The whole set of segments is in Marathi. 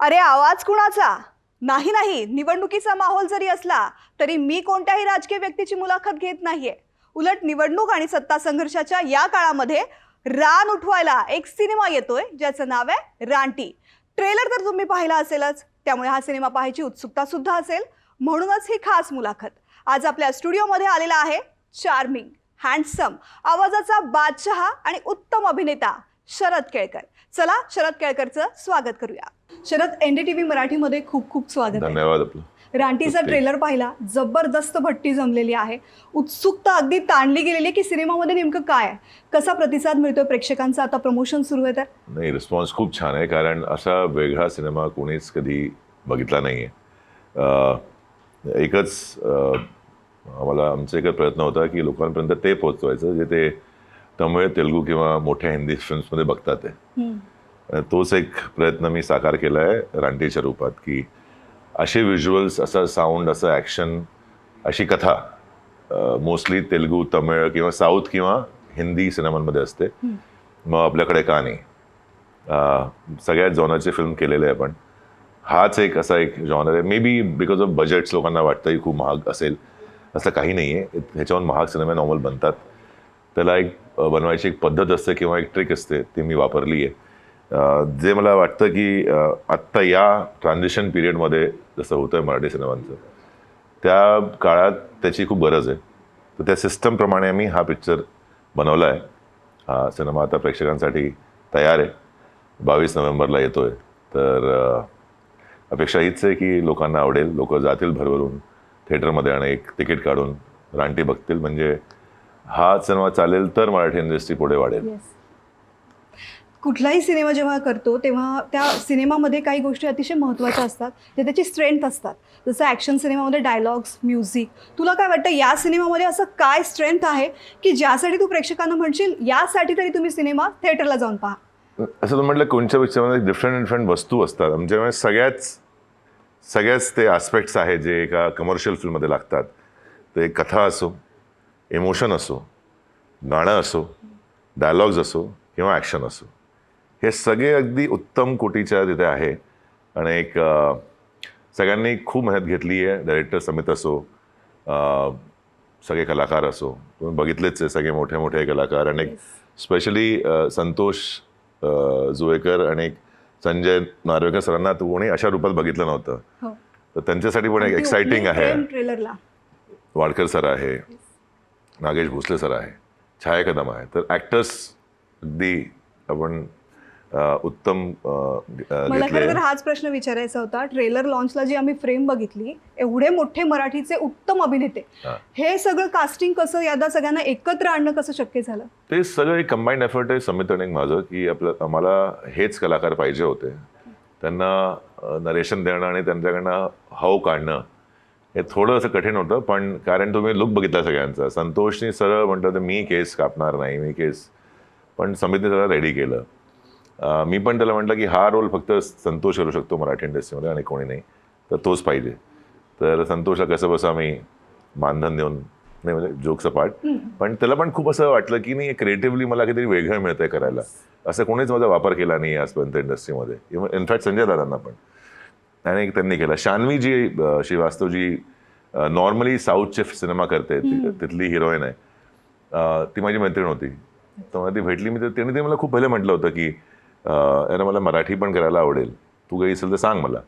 अरे आवाज कुणाचा? नाही नाही. निवडणुकीचा माहोल जरी असला तरी मी कोणत्याही राजकीय व्यक्तीची मुलाखत घेत नाहीये. उलट निवडणूक आणि सत्ता संघर्षाच्या या काळामध्ये रान उठवायला एक सिनेमा येतोय ज्याचं नाव आहे रानटी. ट्रेलर तर तुम्ही पाहिला असेलच. त्यामुळे हा सिनेमा पाहायची उत्सुकता सुद्धा असेल. म्हणूनच ही खास मुलाखत. आज आपल्या स्टुडिओमध्ये आलेला आहे चार्मिंग हँडसम आवाजाचा बादशहा आणि उत्तम अभिनेता शरद केळकर. चला शरद केळकरचं स्वागत करूया. शरद एनडीटीव्ही मराठीमध्ये खूप खूप स्वागत आहे. धन्यवाद आपलं. रानटीचा ओके. ट्रेलर पाहिला जबरदस्त भट्टी जमलेली आहे. उत्सुकता अगदी ताणली गेलेली आहे की सिनेमामध्ये नेमकं काय आहे? कसा प्रतिसाद मिळतोय प्रेक्षकांचा? आता प्रमोशन सुरू आहे तर नाही रिस्पॉन्स खूप छान आहे कारण असा वेगळा सिनेमा कोणीच कधी बघितला नाही आहे एकच अं, आम्हाला आमचा एकच प्रयत्न होता की लोकांपर्यंत ते पोहोचवायचं जे ते तमिळ तेलुगू किंवा मोठ्या हिंदी फिल्म्समध्ये बघतात ते. तोच एक प्रयत्न मी साकार केला आहे रानटीच्या रूपात की असे व्हिज्युअल्स असा साऊंड असं ॲक्शन अशी कथा मोस्टली तेलुगू तमिळ किंवा साऊथ किंवा हिंदी सिनेमांमध्ये असते. मग आपल्याकडे का नाही सगळ्याच जॉनरचे फिल्म केलेले आहे आपण. हाच एक असा एक जॉनर आहे. Maybe because of budgets लोकांना वाटतं की खूप महाग असेल. असं काही नाही आहे. ह्याच्याहून महाग सिनेमे नॉर्मल बनतात. त्याला एक बनवायची एक पद्धत असते किंवा एक ट्रिक असते ती मी वापरली आहे जे मला वाटतं की आत्ता या ट्रान्झिशन पिरियडमध्ये जसं होतं आहे मराठी सिनेमांचं त्या काळात त्याची खूप गरज आहे. तर त्या सिस्टमप्रमाणे आम्ही हा पिक्चर बनवला आहे हा सिनेमा आता प्रेक्षकांसाठी तयार आहे. बावीस नोव्हेंबरला येतो आहे तर अपेक्षा हीच आहे की लोकांना आवडेल. लोक जातील भरभरून थिएटरमध्ये आणि एक तिकीट काढून रानटी बघतील. म्हणजे हा सिनेमा चालेल तर मराठी इंडस्ट्री पुढे वाढेल. कुठलाही सिनेमा जेव्हा करतो तेव्हा त्या सिनेमामध्ये काही गोष्टी अतिशय महत्त्वाच्या असतात. जे त्याची स्ट्रेंथ असतात. जसं ॲक्शन सिनेमामध्ये डायलॉग्स म्युझिक तुला काय वाटतं या सिनेमामध्ये असं काय स्ट्रेंथ आहे की ज्यासाठी तू प्रेक्षकांना म्हणशील यासाठी तरी तुम्ही सिनेमा थिएटरला जाऊन पहा? असं तू म्हटलं कोणत्या पिक्चरमध्ये डिफरंट डिफरंट वस्तू असतात. म्हणजे, म्हणजे सगळ्याच सगळ्याच ते आस्पेक्ट्स आहेत जे एका कमर्शियल फिल्ममध्ये लागतात. ते कथा असो इमोशन असो गाणं असो डायलॉग्स असो किंवा ॲक्शन असो. हे सगळे अगदी उत्तम कोटीच्या तिथे आहे. आणि एक सगळ्यांनी खूप मेहनत घेतली आहे. डायरेक्टर समित असो सगळे कलाकार असो तुम्ही बघितलेच आहे सगळे मोठे मोठे कलाकार. आणि एक स्पेशली संतोष जुवेकर आणि एक संजय नार्वेकर सरांना तू कोणी अशा रूपात बघितलं नव्हतं. हो. तर त्यांच्यासाठी पण एक एक्साइटिंग आहे. ट्रेलरला वाडकर सर आहे. नागेश भोसले सर आहे. छाया कदम आहे. तर ॲक्टर्स अगदी आपण उत्तम मला खरं तर हाच प्रश्न विचारायचा होता. ट्रेलर लॉन्चला जी आम्ही फ्रेम बघितली एवढे मोठे मराठीचे उत्तम अभिनेते हा. सगळं कास्टिंग कसं यादा सगळ्यांना एकत्र आणणं कसं शक्य झालं? ते सगळं एक कंबाईंड एफर्ट आहे समित आणि माझं की आपलं आम्हाला हेच कलाकार पाहिजे होते. त्यांना नरेशन देणं आणि त्यांच्याकडनं हव काढणं हे थोडं असं कठीण होतं पण कारण तुम्ही लुक बघितला सगळ्यांचा. संतोषनी सरळ म्हणतो तर मी केस कापणार नाही मी केस पण समितीने त्याला रेडी केलं. मी पण त्याला म्हटलं की हा रोल फक्त संतोष करू शकतो मराठी इंडस्ट्रीमध्ये आणि कोणी नाही. तर तोच पाहिजे. तर संतोषला कसं बसं आम्ही मानधन देऊन नाही म्हणजे जोक सपाट पण त्याला पण खूप असं वाटलं की नाही क्रिएटिव्हली मला काहीतरी वेगळं मिळतंय करायला. असं कोणीच माझा वापर केला नाही आजपर्यंत इंडस्ट्रीमध्ये. इव्हन इनफॅक्ट संजय दादांना पण. आणि एक त्यांनी केला. शान्वी जी अं, श्रीवास्तव जी नॉर्मली साऊथचे सिनेमा करते. तिथली हिरोईन आहे. ती माझी मैत्रीण होती. तर मला ती भेटली. मी तर तिने ते मला खूप पहिले म्हटलं होतं की यार मला मराठी पण करायला आवडेल. तू काही असेल तर सांग मला.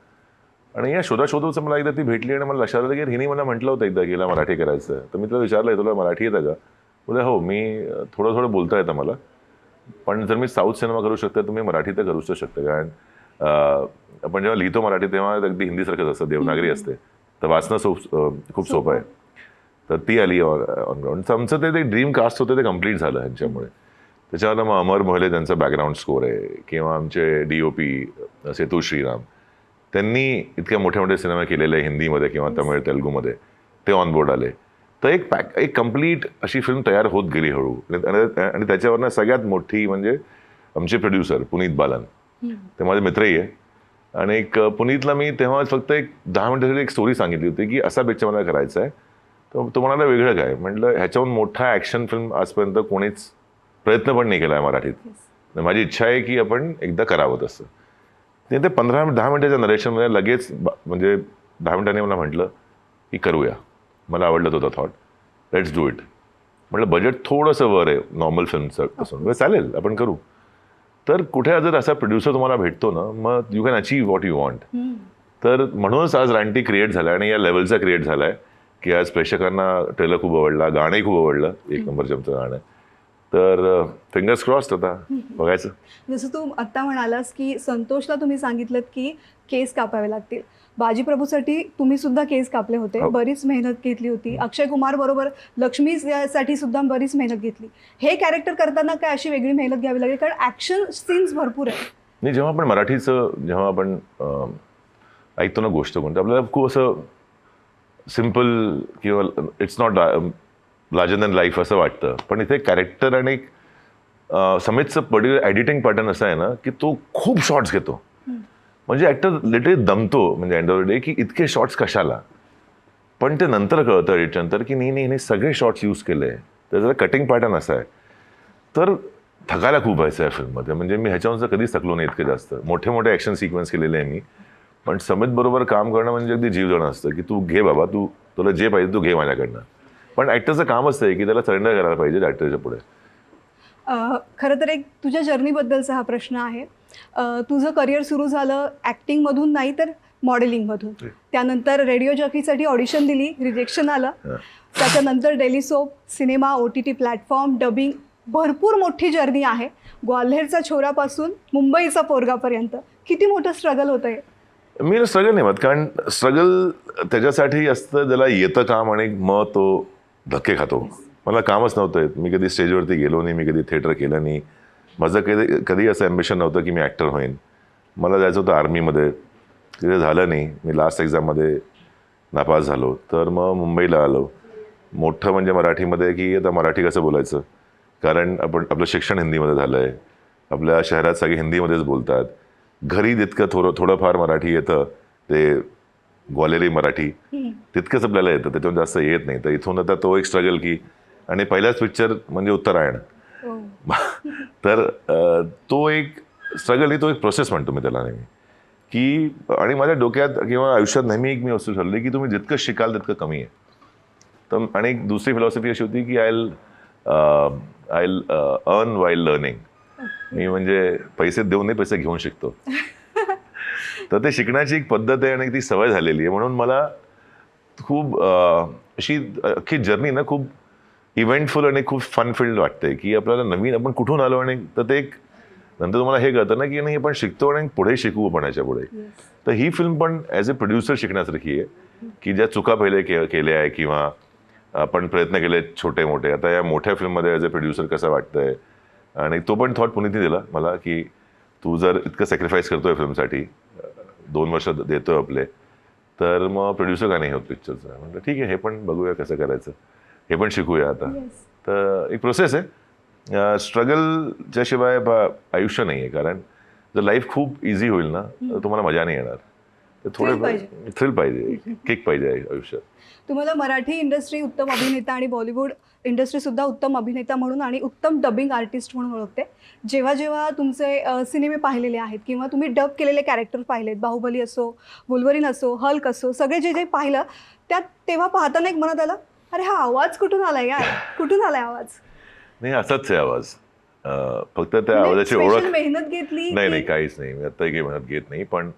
आणि या शोधा शोधूचं मला एकदा ती भेटली आणि मला लक्षात आलं की हिने मला म्हटलं होतं एकदा हिला मराठी करायचं. आहे. तर मी तिला विचारलं तुला मराठी येतं का? बोले हो मी थोडं थोडं बोलता येतं मला. पण जर मी साऊथ सिनेमा करू शकते तर मी मराठी तर करूच शकते. कारण आपण जेव्हा लिहितो मराठी तेव्हा अगदी हिंदीसारखंच असतं. देवनागरी असते. तर वाचणं सोप खूप सोपं आहे. तर ती आली ऑन ग्राउंड आमचं ते ते ड्रीम कास्ट होतं ते कंप्लीट झालं ह्यांच्यामुळे. त्याच्यावर मग अमर मोहले त्यांचा बॅकग्राऊंड स्कोर आहे. किंवा आमचे D O P Setu Shriram त्यांनी इतक्या मोठे मोठे सिनेमा केलेले हिंदीमध्ये किंवा तमिळ तेलुगूमध्ये. ते ऑन बोर्ड आले. तर एक पॅक एक कंप्लीट अशी फिल्म तयार होत गेली हळू. आणि त्याच्यावरनं सगळ्यात मोठी म्हणजे आमचे प्रोड्युसर पुनीत बालन. ते माझे मित्रही आहे. आणि एक पुनीतला मी तेव्हा फक्त एक दहा मिनिटासाठी एक स्टोरी सांगितली होती की असा पिक्चर मला करायचा आहे. तर तो म्हणाला वेगळं काय? म्हटलं ह्याच्याहून मोठा ॲक्शन फिल्म आजपर्यंत कोणीच प्रयत्न पण नाही केला आहे मराठीत. माझी इच्छा आहे की आपण एकदा करावं तसं. ते ते पंधरा दहा मिनिटाच्या नरेशनमध्ये लगेच म्हणजे दहा मिनिटांनी मला म्हटलं की करूया. मला आवडलं होतं थॉट लेट्स डू इट म्हटलं बजेट थोडंसं वर आहे नॉर्मल फिल्मचं बरं, चालेल आपण करू. तर कुठे जर असा प्रोड्युसर तुम्हाला भेटतो ना मग you can achieve what you want तर म्हणूनच आज रानटी क्रिएट झाला आणि या लेवलचा क्रिएट झाला आहे की आज प्रेक्षकांना ट्रेलर खूप आवडला गाणंही खूप आवडलं एक नंबरचं आमचं गाणं तर फिंगर्स क्रॉस्ड आता बघायचं. जसं तू आत्ता म्हणालास की संतोषला तुम्ही सांगितलं की केस कापावे लागतील. बाजी प्रभूसाठी तुम्ही सुद्धा केस कापले होते हो. बरीच मेहनत घेतली होती. अक्षय कुमार बरोबर लक्ष्मी साठी सुद्धा बरीच मेहनत घेतली. हे कॅरेक्टर करताना काय अशी वेगळी मेहनत घ्यावी लागेल? कारण ऍक्शन सीन्स भरपूर आहे नाही जेव्हा आपण मराठीचं जेव्हा आपण ऐकतो ना गोष्ट कोणती आपल्याला खूप असं सिंपल किंवा it's not larger than life असं वाटतं. पण इथे कॅरेक्टर आणि एक, समितचं पर्टिक्युलर एडिटिंग पॅटर्न असं आहे ना की तो खूप शॉर्ट्स घेतो. म्हणजे ॲक्टर लिटरली दमतो म्हणजे एंड ऑफ द डे की इतके शॉर्ट्स कशाला? पण ते नंतर कळतं एडिटच्या नंतर की नाही नाही सगळे शॉर्ट्स यूज केले. त्याचा कटिंग पॅटर्न असा आहे. तर थकायला खूप व्हायचं आहे फिल्ममध्ये म्हणजे मी ह्याच्यावरचं कधीच थकलो नाही इतके जास्त. मोठे मोठे ॲक्शन सिक्वेन्स केलेले आहे मी. पण समित बरोबर काम करणं म्हणजे अगदी जीव जाणं असतं की तू घे बाबा तू तुला जे पाहिजे तू घे माझ्याकडनं. पण ॲक्टरचं काम असतं आहे की त्याला सरेंडर करायला पाहिजे ॲक्टरच्या पुढे. खरं तर एक तुझ्या जर्नीबद्दलचा हा प्रश्न आहे. तुझं करिअर सुरू झालं ॲक्टिंगमधून नाही तर मॉडेलिंगमधून त्यानंतर रेडिओ जॉकीसाठी ऑडिशन दिली रिजेक्शन आलं. त्याच्यानंतर daily soap cinema O T T platform dubbing भरपूर मोठी जर्नी आहे. ग्वाल्हेरचा छोरापासून मुंबईचा पोरगापर्यंत. किती मोठं स्ट्रगल होतं हे मी स्ट्रगल नाही म्हणत कारण स्ट्रगल त्याच्यासाठी असतं ज्याला येतं काम आणि मग तो धक्के खातो. मला कामच नव्हतं येत. मी कधी स्टेजवरती गेलो नाही मी कधी थिएटर केलं नाही. माझं कधी कधी असं ॲम्बिशन नव्हतं की मी ॲक्टर होईन. मला जायचं होतं आर्मीमध्ये तिथे झालं नाही. मी लास्ट एक्झाममध्ये नापास झालो. तर मग मुंबईला आलो. मोठं म्हणजे मराठीमध्ये की आता मराठी कसं बोलायचं? कारण आपण आपलं शिक्षण हिंदीमध्ये झालं आहे आपल्या शहरात सगळे हिंदीमध्येच बोलतात. घरी जितकं थोडं थोडंफार मराठी येतं ते ग्वालेरी मराठी. तितकंच आपल्याला येतं त्याच्यावर जास्त येत नाही. तर इथून आता तो एक स्ट्रगल की आणि पहिलाच पिक्चर म्हणजे उत्तरायण. तर अ, तो एक स्ट्रगल नाही तो एक प्रोसेस म्हणतो मी त्याला नेहमी. की आणि माझ्या डोक्यात किंवा आयुष्यात नेहमी एक मी वस्तू ठरली की तुम्ही जितकं शिकाल तितकं कमी आहे. तर आणि एक दुसरी फिलॉसॉफी अशी होती की I I earn while learning मी म्हणजे पैसे देऊन नाही पैसे घेऊन शिकतो. तर ते शिकण्याची एक पद्धत आहे आणि ती सवय झालेली आहे. म्हणून मला खूप अशी अख्खी जर्नी ना खूप इव्हेंटफुल आणि खूप फन फिल्ड वाटते की आपल्याला नवीन आपण कुठून आलो आणि तर ते एक नंतर तुम्हाला हे कळतं ना की नाही आपण शिकतो आणि पुढे शिकू आपण याच्यापुढे. तर ही फिल्म पण ॲज अ प्रोड्युसर शिकण्यासारखी आहे की ज्या चुका पहिले के केल्या आहे किंवा आपण प्रयत्न केले छोटे मोठे. आता या मोठ्या फिल्ममध्ये ॲज अ प्रोड्युसर कसं वाटतंय? आणि तो पण थॉट पुनीतने दिला मला की तू जर इतकं सॅक्रिफाईस करतोय फिल्मसाठी दोन वर्ष देतोय आपले. तर मग प्रोड्युसर का नाही होत पिक्चरचं म्हटलं ठीक आहे हे पण बघूया कसं करायचं. हे पण शिकूया आता. तर एक प्रोसेस आहे. स्ट्रगलच्या शिवाय बा- आयुष्य नाही आहे कारण जर लाईफ खूप इझी होईल ना तर तुम्हाला मजा नाही येणार. थोडे थ्रिल पाहिजे. किक पाहिजे. आयुष्यात. तुम्हाला मराठी इंडस्ट्री उत्तम अभिनेता आणि बॉलिवूड इंडस्ट्री सुद्धा उत्तम अभिनेता म्हणून आणि उत्तम डबिंग आर्टिस्ट म्हणून ओळखते. जेव्हा जेव्हा तुमचे सिनेमे पाहिलेले आहेत किंवा तुम्ही डब केलेले कॅरेक्टर पाहिलेत बाहुबली असो वुल्वरिन असो हल्क असो सगळे जे जे पाहिलं त्यात तेव्हा पाहताना एक मनात आलं अरे हा आवाज कुठून आलाय यार? कुठून आलाय आवाज? नाही असाच आहे आवाज. फक्त त्या म्हणजे आवाजाची ओळख मेहनत घेतली नाही नाही काहीच नाही. मी आत्ताही काही मेहनत घेत नाही पण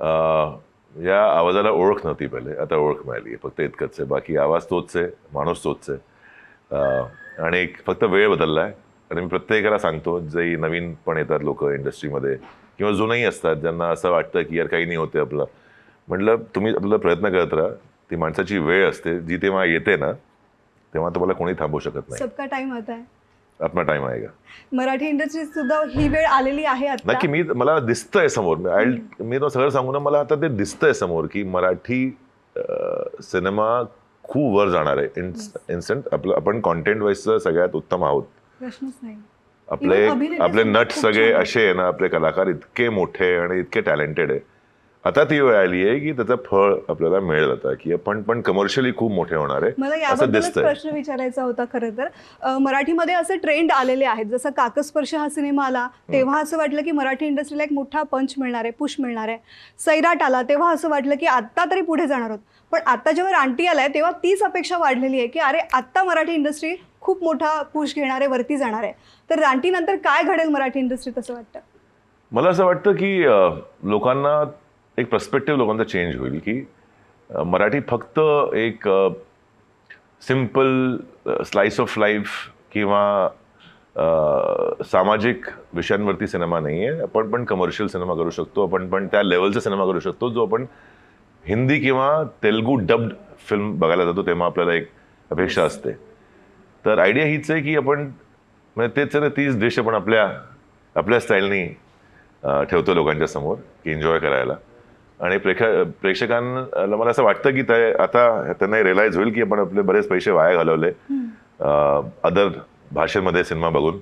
या आवाजाला ओळख नव्हती पहिले. आता ओळख मिळाली. आहे फक्त इतकंच आहे. बाकी आवाज तोच आहे. माणूस तोच आहे. आणि एक फक्त वेळ बदलला आहे आणि मी प्रत्येकाला सांगतो जे नवीन पण येतात लोक इंडस्ट्रीमध्ये किंवा जुनही असतात ज्यांना असं वाटतं की यार काही नाही होते आपलं. म्हटलं तुम्ही आपला प्रयत्न करत राहा. ती माणसाची वेळ असते. जी तेव्हा येते ना तेव्हा तुम्हाला कोणी थांबवू शकत नाही. सबका टाइम आता आहे. आपला टाइम आहे का मराठी इंडस्ट्रीत सुद्धा ही वेळ आलेली आहे आता. नक्की मी मला दिसतंय समोर. मी आय मी तो सगळं सांगू ना मला आता ते दिसतंय समोर की मराठी सिनेमा खूप वर जाणार आहे. इन्स्टंट आपलं आपण कॉन्टेंट वाईजचं सगळ्यात उत्तम आहोत. प्रश्नच नाही. आपले आपले नट सगळे. असे आहे ना आपले कलाकार इतके मोठे आणि इतके टॅलेंटेड आहे. आता ती वेळ आली आहे की त्याचं फळ आपल्याला मिळेल आता की आपण पण कमर्शियली खूप मोठे होणार मला आहे असं याबद्दलच प्रश्न विचारायचा होता खरं तर. मराठीमध्ये असे ट्रेंड आलेले आहेत जसं काकस्पर्श हा सिनेमा आला तेव्हा असं वाटलं की मराठी इंडस्ट्रीला एक मोठा पंच मिळणार आहे पुश मिळणार आहे. सैराट आला तेव्हा असं वाटलं की आत्ता तरी पुढे जाणार आहोत. पण आता जेव्हा रानटी आलाय तेव्हा तीच अपेक्षा वाढलेली आहे की अरे आत्ता मराठी इंडस्ट्री खूप मोठा पुश घेणार आहे वरती जाणार आहे. तर रानटी नंतर काय घडेल मराठी इंडस्ट्रीत असं वाटतं? मला असं वाटतं की लोकांना एक पर्स्पेक्टिव्ह लोकांचा चेंज होईल की मराठी फक्त एक सिंपल स्लाइस ऑफ लाईफ किंवा सामाजिक विषयांवरती सिनेमा नाही आहे आपण पण कमर्शियल सिनेमा करू शकतो. आपण पण त्या लेवलचा सिनेमा करू शकतो. जो आपण हिंदी किंवा तेलगू डब्ड फिल्म बघायला जातो तेव्हा आपल्याला एक अपेक्षा असते. तर आयडिया हीच आहे की आपण म्हणजे तेच आहे ना तीच डिश आपण आपल्या आपल्या स्टाईलनी ठेवतो लोकांच्या समोर की एन्जॉय करायला. आणि प्रेक्ष प्रेक्षकांना मला असं वाटतं की ते आता त्यांना रिअलाईज होईल की आपण आपले बरेच पैसे वाया घालवले. अदर भाषेमध्ये सिनेमा बघून.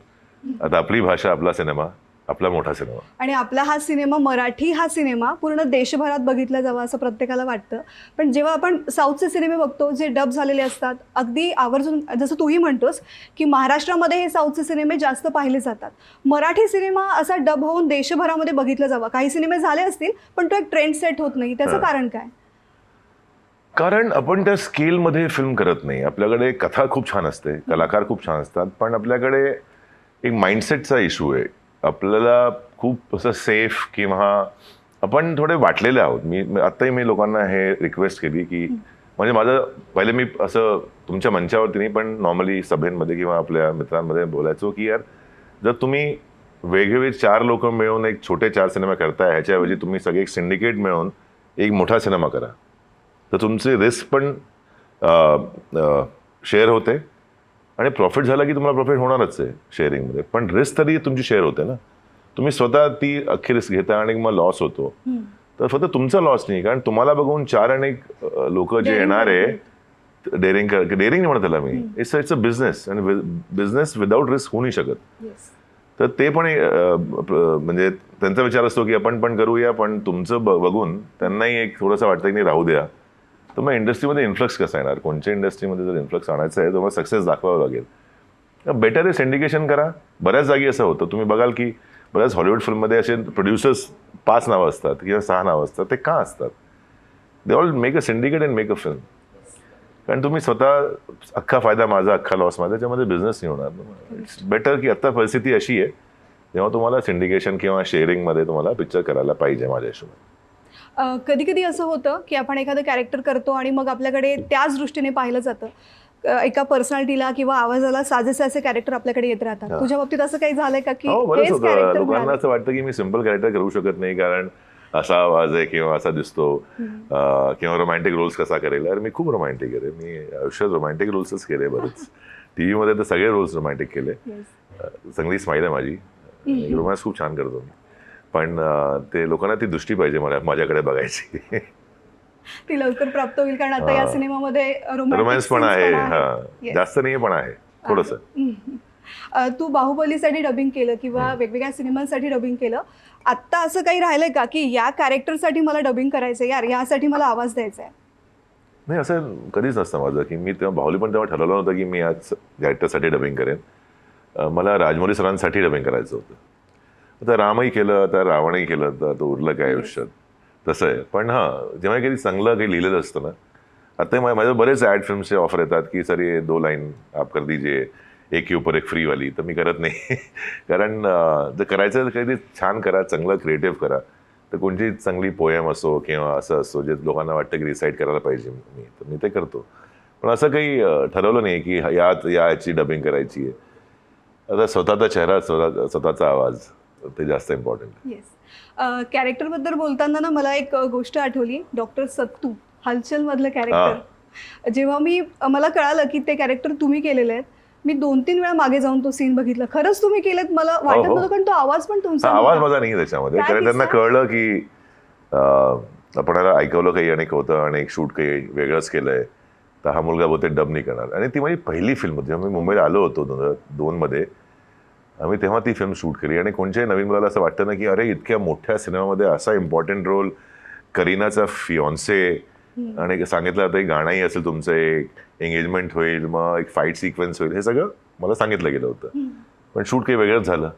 आता आपली भाषा आपला सिनेमा. आपला मोठा सिनेमा. आणि आपला हा सिनेमा मराठी हा सिनेमा पूर्ण देशभरात बघितला जावा असं प्रत्येकाला वाटतं. पण जेव्हा आपण साऊथचे सिनेमे बघतो जे डब झालेले असतात अगदी आवर्जून जसं तूही म्हणतोस की महाराष्ट्रामध्ये हे साऊथचे सिनेमे जास्त पाहिले जातात. मराठी सिनेमा असा डब होऊन देशभरामध्ये बघितला जावा. काही सिनेमे झाले असतील पण तो एक ट्रेंड सेट होत नाही. त्याचं. कारण काय? कारण आपण त्या स्केलमध्ये फिल्म करत नाही. आपल्याकडे कथा खूप छान असते कलाकार खूप छान असतात पण आपल्याकडे एक माइंडसेटचा इश्यू आहे. आपल्याला खूप असं सेफ किंवा आपण थोडे वाटलेले आहोत. मी आत्ताही मी लोकांना हे रिक्वेस्ट केली की म्हणजे माझं पहिले मी असं तुमच्या मंचावरती नाही पण नॉर्मली सभेमध्ये किंवा आपल्या मित्रांमध्ये बोलायचो की यार जर तुम्ही वेगवेगळे चार लोक मिळून एक छोटे चार सिनेमा करताय ह्याच्याऐवजी तुम्ही सगळे एक सिंडिकेट मिळून एक मोठा सिनेमा करा. तर तुमचे रिस्क पण शेअर होते. आणि प्रॉफिट झाला की तुम्हाला प्रॉफिट होणारच आहे शेअरिंगमध्ये पण रिस्क तरी तुमची शेअर होते ना. तुम्ही स्वतः ती अख्खी रिस्क घेता आणि मग लॉस होतो. तर फक्त तुमचा लॉस नाही कारण तुम्हाला बघून चार आणि लोक जे येणार आहे डेअरिंग डेअरिंग म्हणत त्याला मी. इट्स इट्स अ बिझनेस आणि बिझनेस विदाऊट रिस्क होऊ नाही शकत. तर ते पण म्हणजे त्यांचा विचार असतो की आपण पण करूया पण तुमचं बघून त्यांनाही एक थोडंसं वाटतं की नाही राहू द्या. तर मग इंडस्ट्रीमध्ये इन्फ्लक्स कसा येणार? कोणत्या इंडस्ट्रीमध्ये जर इन्फ्लक्स आणायचं आहे तर मग सक्सेस दाखवावं लागेल. बेटर आहे सिंडिकेशन करा. बऱ्याच जागी असं होतं. तुम्ही बघाल की बऱ्याच हॉलिवूड फिल्ममध्ये असे प्रोड्युसर्स पाच नावं असतात किंवा सहा नावं असतात. ते का असतात? They all make a syndicate and make a film कारण तुम्ही स्वतः अख्खा फायदा माझा अख्खा लॉस माझा त्याच्यामध्ये बिझनेस नाही होणार. इट्स बेटर की आत्ता परिस्थिती अशी आहे तेव्हा तुम्हाला सिंडिकेशन किंवा शेअरिंगमध्ये तुम्हाला पिक्चर करायला पाहिजे माझ्या हिशोबाने. कधी कधी असं होतं की आपण एखादं कॅरेक्टर करतो आणि मग आपल्याकडे त्याच दृष्टीने पाहिलं जातं. एका पर्सनॅलिटीला किंवा आवाजाला साजेसे असे कॅरेक्टर आपल्याकडे येत राहतात. तुझ्या बाबतीत असं काही झालंय का की हो लोकांना? असं वाटतं की मी सिंपल कॅरेक्टर करू शकत नाही कारण असा आवाज आहे किंवा असा दिसतो. किंवा रोमॅन्टिक रोल्स कसा करेल? अरे मी खूप रोमॅन्टिक आहे. मी आयुष्यात रोमॅन्टिक रोल्सच केले बरेच. टी व्हीमध्ये तर सगळे रोल्स रोमॅन्टिक केले. चांगली स्माईल आहे माझी. रोमॅन्स खूप छान करतो मी. पण ते लोकांना ती दृष्टी पाहिजे मला माझ्याकडे बघायची. ती लवकर प्राप्त होईल कारण आता या. सिनेमामध्ये रोमॅन्स पण आहे हा. जास्त नाही पण आहे थोडंसं. तू बाहुबलीसाठी डबिंग केलं किंवा वेगवेगळ्या सिनेमांसाठी डबिंग केलं. आत्ता असं काही राहिलंय का की या कॅरेक्टरसाठी मला डबिंग करायचंय यार यासाठी मला आवाज द्यायचा आहे नाही असं कधीच नसतं माझं की मी तेव्हा बाहुली पण तेव्हा ठरवलं नव्हतं की मी आज कॅरेक्टरसाठी डबिंग करेन. मला राजमौली सरांसाठी डबिंग करायचं होतं. आता रामही केलं आता रावणही केलं तर तो उरलं काय आयुष्यात? तसं आहे. पण हां जेव्हा काही चांगलं काही लिहिलेलं असतं ना आता मा- माझ्या बरेच ॲड फिल्मचे ऑफर येतात की सर ये दो लाईन आप कर दीजिए एक के ऊपर एक फ्रीवाली तर मी करत नाही. कारण जर करायचं तर काहीतरी छान करा चांगलं क्रिएटिव्ह करा तर कोणती चांगली पोयम असो किंवा असं असो जे लोकांना वाटतं की रिसाईट करायला पाहिजे मी तर मी ते करतो. पण असं काही ठरवलं नाही की या या याची डबिंग करायची आहे. आता स्वतःचा चेहरा स्वतः स्वतःचा आवाज. ते जास्त इम्पॉर्टंट येस कॅरेक्टरबद्दल बोलताना ना मला एक गोष्ट आठवली. डॉक्टर सत्तू हलचल मधलं कॅरेक्टर जेव्हा मी मला कळालं की ते कॅरेक्टर तुम्ही केलेले आहेत मी दोन तीन वेळा मागे जाऊन तो सीन बघितला. खरंच तुम्ही केलेत? मला वाटत हो. नव्हतं कारण तो आवाज पण तुमचा आवाज. माझा नाही त्याच्यामध्ये. कारण त्यांना? कळलं की अं, आपणाला ऐकवलं काही आणि होतं आणि एक शूट काही वेगळंच केलंय. तर हा मुलगा बहुतेक डब नाही करणार. आणि ती माझी पहिली फिल्म होती. जेव्हा मी मुंबईला आलो होतो दोन हजार दोनमध्ये आम्ही तेव्हा ती फिल्म शूट केली. आणि कोणत्याही नवीन मुलाला असं वाटतं ना की अरे इतक्या मोठ्या सिनेमामध्ये असा इम्पॉर्टंट रोल करीनाचा फिऑन्से आणि सांगितलं आता एक गाणंही असेल तुमचं एक एंगेजमेंट होईल मग एक फाईट सिक्वेन्स होईल. हे सगळं मला सांगितलं गेलं होतं. पण शूट काही वेगळंच झालं.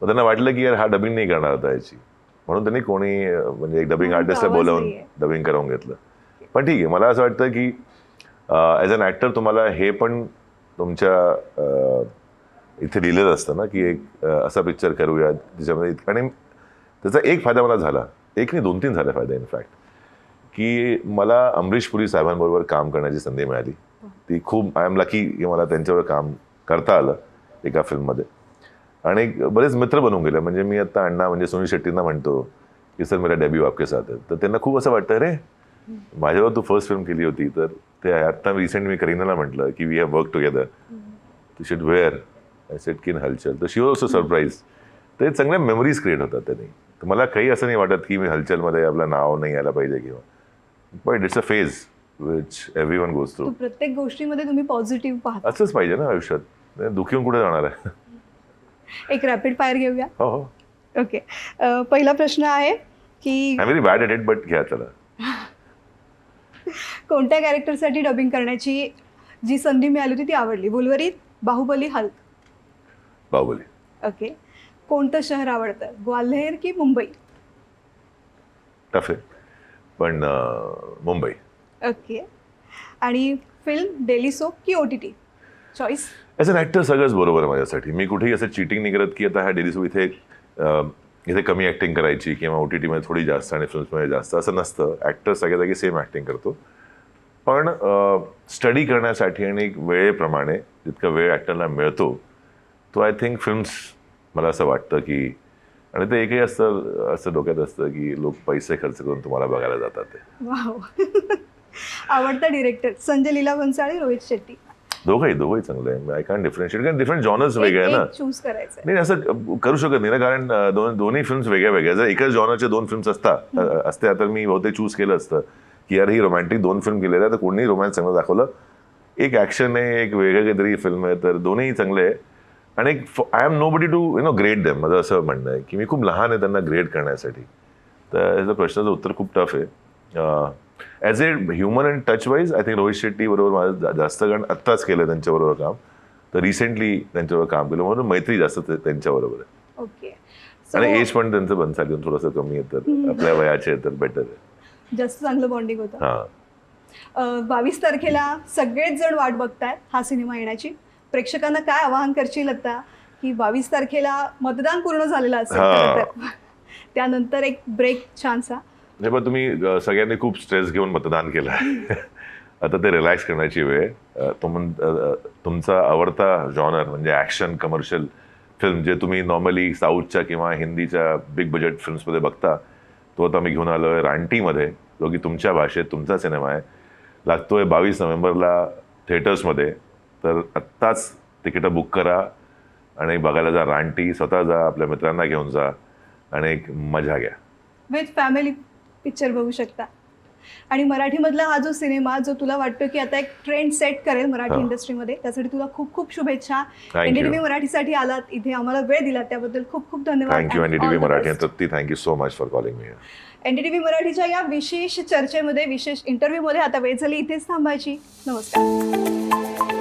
मग त्यांना वाटलं की यार हा डबिंग नाही करणार होता याची. म्हणून त्यांनी कोणी म्हणजे एक डबिंग आर्टिस्टला बोलावून. डबिंग करून घेतलं. पण ठीक आहे मला असं वाटतं की ॲज अन ॲक्टर तुम्हाला हे पण तुमच्या इथे लिहिलेलं असतं ना की एक असा पिक्चर करूया त्याच्यामध्ये आणि त्याचा एक फायदा मला झाला. एक नाही दोन तीन झाले फायदा इनफॅक्ट की मला अमरीश पुरी साहेबांबरोबर काम करण्याची संधी मिळाली. ती खूप आय एम लकी की मला त्यांच्यावर काम करता आलं एका फिल्ममध्ये आणि बरेच मित्र बनून गेले. म्हणजे मी आता अण्णा म्हणजे सुनील शेट्टींना म्हणतो की सर मेरा डेब्यू आपके साथ आहे तर त्यांना खूप असं वाटतं रे माझ्यावर तू फर्स्ट फिल्म केली होती तर ते आता रिसेंट मी करीनाला म्हटलं की वी हॅव वर्क टुगेदर तू शुड वेअर आय सेट किन हलचल तर शी वॉज ऑल्सो सरप्राईज तर चांगल्या मेमरीज क्रिएट होतात त्यांनी. तर मला काही असं नाही वाटत की मी हलचलमध्ये आपलं नाव नाही यायला पाहिजे किंवा. पण it's a phase which every one goes through प्रत्येक गोष्टीमध्ये तुम्ही पॉझिटिव्ह पाहता. असंच पाहिजे ना आयुष्यात. नाही दुखी होऊन कुठे जाणार आहे? एक रॅपिड फायर घेऊया. हो हो. ओके पहिला प्रश्न आहे की I very bad at it but घ्या चला. कोणत्या कॅरेक्टरसाठी डबिंग करण्याची जी संधी मिळाली होती ती आवडली? बुलवरीत बाहुबली हल्क. बाहुबली. ओके कोणतं शहर आवडतं? ग्वाल्हेर की मुंबई? टफ आहे. पण मुंबई. ओके आणि फिल्म डेली सोप की O T T choice as an actor सगळंच बरोबर आहे माझ्यासाठी. मी कुठेही असं चिटिंग नाही करत की आता ह्या डेली इथे अं, इथे कमी ॲक्टिंग करायची किंवा ओ टी टीमध्ये थोडी जास्त आणि फिल्म्समध्ये जास्त असं नसतं. ॲक्टर सगळ्या जागी सेम ॲक्टिंग करतो. पण स्टडी करण्यासाठी आणि वेळेप्रमाणे जितका वेळ ॲक्टरला मिळतो तो आय थिंक फिल्म्स मला असं वाटतं की आणि ते एकही असतं असं डोक्यात असतं की लोक पैसे खर्च करून तुम्हाला बघायला जातात ते. वाव आवडता डिरेक्टर संजय लीला भन्साळी रोहित शेट्टी? दोघंही दोघंही चांगलं आहे. आय कॅन डिफरन्शिएट कारण डिफरंट जॉनर्स वेगळे आहे ना. चूज करायचं नाही असं करू शकत नाही ना. कारण दोन दोन्ही फिल्म्स वेगळ्या वेगळ्या. जर एकाच जॉनरचे दोन फिल्म्स असतात अं, असत्या तर मी बहुतेक चूज केलं असतं. की यार ही रोमॅन्टिक दोन फिल्म केलेल्या तर कोणीही रोमॅन्स चांगलं दाखवलं. एक ॲक्शन आहे एक वेगळं काहीतरी फिल्म आहे तर दोन्ही चांगले आहे. आणि एक I am nobody to you know great them माझं असं म्हणणं आहे की मी खूप लहान आहे त्यांना ग्रेट करण्यासाठी. तर याचं प्रश्नाचं उत्तर खूप टफ आहे. As a human and touch wise I think Rohit Shetty बरोबर माझं जास्त कारण आत्ताच केलं त्यांच्याबरोबर काम. तर रिसेंटली त्यांच्याबरोबर काम केलं. म्हणून मैत्री जास्त त्यांच्याबरोबर आहे. ओके आणि एज पण त्यांचं बनसाली थोडंसं कमी आहे तर आपल्या वयाचे तर बेटर आहे. जास्त चांगलं बॉन्डिंग होतं. हां. बावीस तारखेला सगळेच जण वाट बघतायत हा सिनेमा येण्याची. प्रेक्षकांना काय आवाहन करशील आता की बावीस तारखेला मतदान पूर्ण झालेलं असेल. खरं तर. त्यानंतर एक ब्रेक छानसा हे पण तुम्ही अं, सगळ्यांनी खूप स्ट्रेस घेऊन मतदान केलं आता ते रिलॅक्स करण्याची वेळ आहे. अं, तुम अं, तुमचा आवडता जॉनर म्हणजे ॲक्शन कमर्शियल फिल्म जे तुम्ही नॉर्मली साऊथच्या किंवा हिंदीच्या बिग बजेट फिल्म्समध्ये बघता तो आता मी घेऊन आलो आहे रानटीमध्ये जो की तुमच्या भाषेत तुमचा सिनेमा आहे लागतोय बावीस नोव्हेंबरला थिएटर्समध्ये तर आत्ताच तिकीटं बुक करा आणि बघायला जा रानटी स्वतः जा आपल्या मित्रांना घेऊन जा आणि एक मजा घ्या. विथ फॅमिली पिक्चर बघू शकता. आणि मराठीमधला हा जो सिनेमा जो तुला वाटतो की आता एक ट्रेंड सेट करेल मराठी. इंडस्ट्रीमध्ये त्यासाठी तुला खूप खूप शुभेच्छा. एनडीटीव्ही मराठीसाठी आलात इथे आम्हाला वेळ दिला त्याबद्दल खूप खूप धन्यवाद thank you N D T V Marathi Trupti. Thank you so much for calling me NDTV मराठीच्या या विशेष चर्चेमध्ये विशेष इंटरव्ह्यूमध्ये आता वेळ झाली इथेच थांबायची. नमस्कार.